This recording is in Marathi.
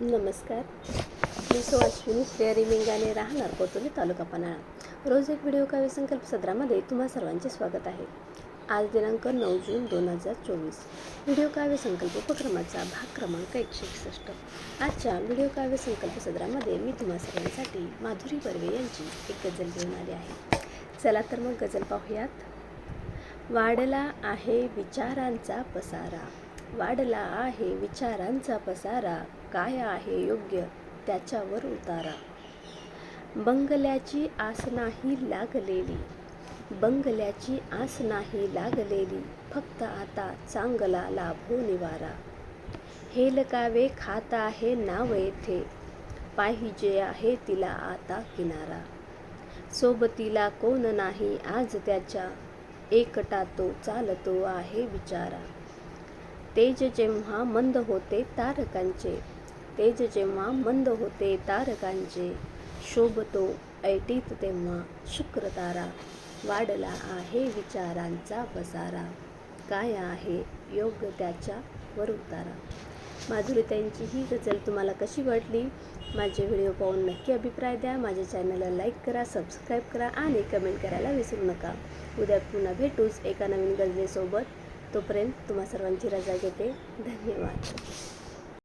नमस्कार. मी सो अश्विनी श्रेयरी मिंगाने राहणार कोतोली तालुका पन्हाळा. रोज एक व्हिडिओ काव्य संकल्प सत्रामध्ये तुम्हा सर्वांचे स्वागत आहे. आज दिनांक नऊ जून दोन हजार चोवीस. व्हिडिओ काव्य संकल्प उपक्रमाचा भाग क्रमांक एकशे एकसष्ट. आजच्या व्हिडिओ काव्य संकल्प सत्रामध्ये मी तुम्हा सर्वांसाठी माधुरी बर्वे यांची एक गजल घेऊन आली आहे. चला तर मग गजल पाहूयात. वाढला आहे विचारांचा पसारा. वाढला आहे विचारांचा पसारा. काय आहे योग्य? त्याच्यावर उतारा. बंगल्याची आस नाही लागलेली. बंगल्याची आस नाही लागलेली. फक्त आता चांगला लाभो निवारा. हेलकावे खात आहे नाव येथे. पाहिजे आहे तिला आता किनारा. सोबतीला कोण नाही आज त्याच्या. एकटा तो चालतो आहे विचारा. तेज जेव्हा मंद होते तारकांचे तेज जेव्हा मंद होते तारकांचे शोभतो ऐटीत तेव्हा शुक्र तारा वाढला आहे विचारांचा पसारा. काय आहे योग्य त्याच्या वर उतारा माधुरीताईंची ही गजल तुम्हाला कशी वाटली? माझे व्हिडिओ पाहून नक्की अभिप्राय द्या. माझ्या चॅनलला लाईक करा सबस्क्राईब करा आणि कमेंट करायला विसरू नका. उद्या पुन्हा भेटूच एका नवीन गजलेसोबत तोपर्यंत तुम्हा सर्वांची रजा घेते. धन्यवाद.